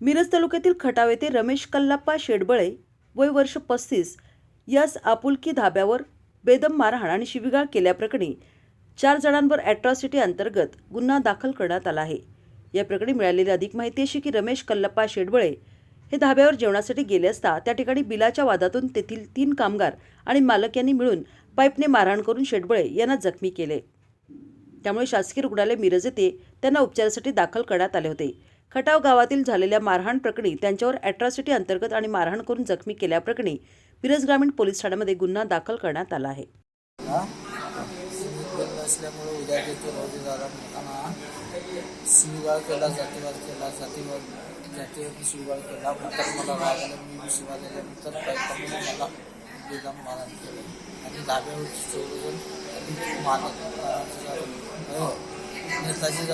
मिरज तालुक्यातील खटाव येथे रमेश कल्लाप्पा शेडबळे वय वर्ष पस्तीस यास आपुलकी धाब्यावर बेदम मारहाण आणि शिवीगाळ केल्याप्रकरणी चार जणांवर अॅट्रॉसिटी अंतर्गत गुन्हा दाखल करण्यात आला आहे. या प्रकरणी मिळालेली अधिक माहिती अशी की रमेश कल्लप्पा शेडबळे हे धाब्यावर जेवणासाठी गेले असता त्या ठिकाणी बिलाच्या वादातून तेथील तीन कामगार आणि मालक यांनी मिळून पाईपने मारहाण करून शेडबळे यांना जखमी केले. त्यामुळे शासकीय रुग्णालय मिरज येथे त्यांना उपचारासाठी दाखल करण्यात आले होते. खटाव गावातील झालेल्या मारहाण प्रकरणी त्यांच्यावर अॅट्रॉसिटी अंतर्गत आणि मारहाण करून जखमी केल्याप्रकरणी मिरज ग्रामीण पोलीस ठाण्यामध्ये गुन्हा दाखल करण्यात आला आहे. असल्यामुळे उद्या देतो रोजी दादा म्हणताना शिवगाळ केला जातीवाद केला जातीवाद जातीवर शिवगाळ केला. नंतर मला राग आला मी दिल्यानंतर मला बेदम केलं. आणि डाव्यावर हो, नेताजी